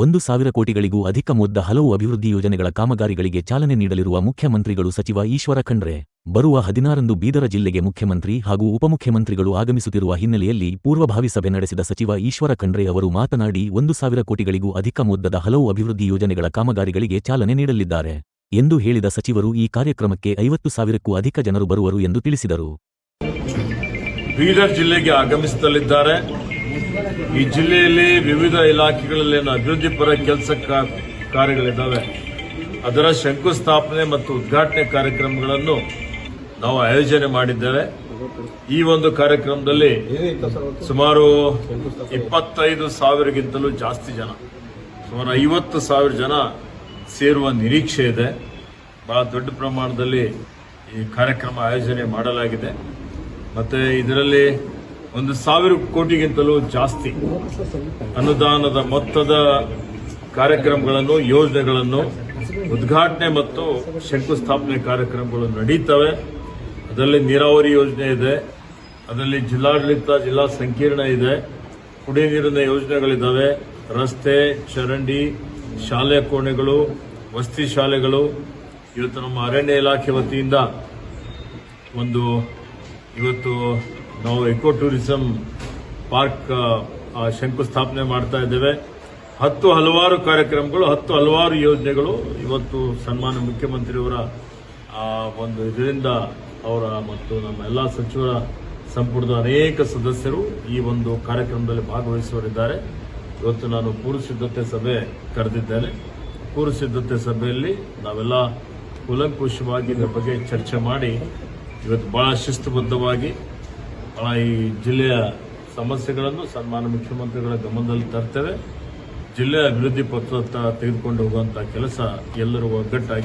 ಒಂದು ಸಾವಿರ ಕೋಟಿಗಳಿಗೂ ಅಧಿಕ ಮೊದ್ದ ಹಲವು ಅಭಿವೃದ್ಧಿ ಯೋಜನೆಗಳ ಕಾಮಗಾರಿಗಳಿಗೆ ಚಾಲನೆ ನೀಡಲಿರುವ ಮುಖ್ಯಮಂತ್ರಿಗಳು ಸಚಿವ ಈಶ್ವರ ಖಂಡ್ರೆ, ಬರುವ ಹದಿನಾರಂದು ಬೀದರ ಜಿಲ್ಲೆಗೆ ಮುಖ್ಯಮಂತ್ರಿ ಹಾಗೂ ಉಪಮುಖ್ಯಮಂತ್ರಿಗಳು ಆಗಮಿಸುತ್ತಿರುವ ಹಿನ್ನೆಲೆಯಲ್ಲಿ ಪೂರ್ವಭಾವಿ ಸಭೆ ನಡೆಸಿದ ಸಚಿವ ಈಶ್ವರ ಖಂಡ್ರೆ ಅವರು ಮಾತನಾಡಿ, ಒಂದು ಸಾವಿರ ಕೋಟಿಗಳಿಗೂ ಅಧಿಕ ಮೊದ್ದದ ಹಲವು ಅಭಿವೃದ್ಧಿ ಯೋಜನೆಗಳ ಕಾಮಗಾರಿಗಳಿಗೆ ಚಾಲನೆ ನೀಡಲಿದ್ದಾರೆ ಎಂದು ಹೇಳಿದ ಸಚಿವರು, ಈ ಕಾರ್ಯಕ್ರಮಕ್ಕೆ ಐವತ್ತು ಸಾವಿರಕ್ಕೂ ಅಧಿಕ ಜನರು ಬರುವರು ಎಂದು ತಿಳಿಸಿದರು. ಬೀದರ್ ಜಿಲ್ಲೆಗೆ ಆಗಮಿಸಲಿದ್ದಾರೆ ಈ ಜಿಲ್ಲೆಯಲ್ಲಿ ವಿವಿಧ ಇಲಾಖೆಗಳಲ್ಲಿ ಅಭಿವೃದ್ಧಿ ಪರ ಕೆಲಸ ಕಾರ್ಯಗಳಿದ್ದಾವೆ. ಅದರ ಶಂಕುಸ್ಥಾಪನೆ ಮತ್ತು ಉದ್ಘಾಟನೆ ಕಾರ್ಯಕ್ರಮಗಳನ್ನು ನಾವು ಆಯೋಜನೆ ಮಾಡಿದ್ದೇವೆ. ಈ ಒಂದು ಕಾರ್ಯಕ್ರಮದಲ್ಲಿ ಸುಮಾರು ಇಪ್ಪತ್ತೈದು ಸಾವಿರಗಿಂತಲೂ ಜಾಸ್ತಿ ಜನ, ಸುಮಾರು ಐವತ್ತು ಸಾವಿರ ಜನ ಸೇರುವ ನಿರೀಕ್ಷೆ ಇದೆ. ಬಹಳ ದೊಡ್ಡ ಪ್ರಮಾಣದಲ್ಲಿ ಈ ಕಾರ್ಯಕ್ರಮ ಆಯೋಜನೆ ಮಾಡಲಾಗಿದೆ. ಮತ್ತು ಇದರಲ್ಲಿ ಒಂದು ಸಾವಿರ ಕೋಟಿಗಿಂತಲೂ ಜಾಸ್ತಿ ಅನುದಾನದ ಮೊತ್ತದ ಕಾರ್ಯಕ್ರಮಗಳನ್ನು, ಯೋಜನೆಗಳನ್ನು, ಉದ್ಘಾಟನೆ ಮತ್ತು ಶಂಕುಸ್ಥಾಪನೆ ಕಾರ್ಯಕ್ರಮಗಳು ನಡೀತವೆ. ಅದರಲ್ಲಿ ನೀರಾವರಿ ಯೋಜನೆ ಇದೆ. ಅದರಲ್ಲಿ ಜಿಲ್ಲಾಡಳಿತ, ಜಿಲ್ಲಾ ಸಂಕೀರ್ಣ ಇದೆ. ಕುಡಿಯ ನೀರಿನ ಯೋಜನೆಗಳಿದ್ದಾವೆ ರಸ್ತೆ, ಚರಂಡಿ, ಶಾಲೆ ಕೋಣೆಗಳು, ವಸತಿ ಶಾಲೆಗಳು. ಇವತ್ತು ನಮ್ಮ ಅರಣ್ಯ ಇಲಾಖೆ ವತಿಯಿಂದ ಒಂದು ಇವತ್ತು ನಾವು ಎಕೋ ಟೂರಿಸಂ ಪಾರ್ಕ್ ಶಂಕುಸ್ಥಾಪನೆ ಮಾಡ್ತಾ ಇದ್ದೇವೆ. ಹತ್ತು ಹಲವಾರು ಕಾರ್ಯಕ್ರಮಗಳು, ಹತ್ತು ಹಲವಾರು ಯೋಜನೆಗಳು ಇವತ್ತು ಸನ್ಮಾನ ಮುಖ್ಯಮಂತ್ರಿಯವರ ಒಂದು ಇದರಿಂದ ಅವರ ಮತ್ತು ನಮ್ಮ ಎಲ್ಲ ಸಚಿವರ ಸಂಪುಟದ ಅನೇಕ ಸದಸ್ಯರು ಈ ಒಂದು ಕಾರ್ಯಕ್ರಮದಲ್ಲಿ ಭಾಗವಹಿಸುವರಿದ್ದಾರೆ ಇವತ್ತು ನಾನು ಪೂರ್ವ ಸಿದ್ಧತೆ ಸಭೆ ಕರೆದಿದ್ದೇನೆ. ಪೂರ್ವ ಸಿದ್ಧತೆ ಸಭೆಯಲ್ಲಿ ನಾವೆಲ್ಲ ಕೂಲಂಕುಷವಾಗಿ ಇದರ ಬಗ್ಗೆ ಚರ್ಚೆ ಮಾಡಿ, ಇವತ್ತು ಬಹಳ ಶಿಸ್ತುಬದ್ಧವಾಗಿ ಈ ಜಿಲ್ಲೆಯ ಸಮಸ್ಯೆಗಳನ್ನು ಸನ್ಮಾನ ಮುಖ್ಯಮಂತ್ರಿಗಳ ಗಮನದಲ್ಲಿ ತರ್ತೇವೆ. ಜಿಲ್ಲೆಯ ಅಭಿವೃದ್ಧಿ ಪತ್ರದತ್ತ ತೆಗೆದುಕೊಂಡು ಹೋಗುವಂತ ಕೆಲಸ ಎಲ್ಲರೂ ಒಗ್ಗಟ್ಟಾಗಿ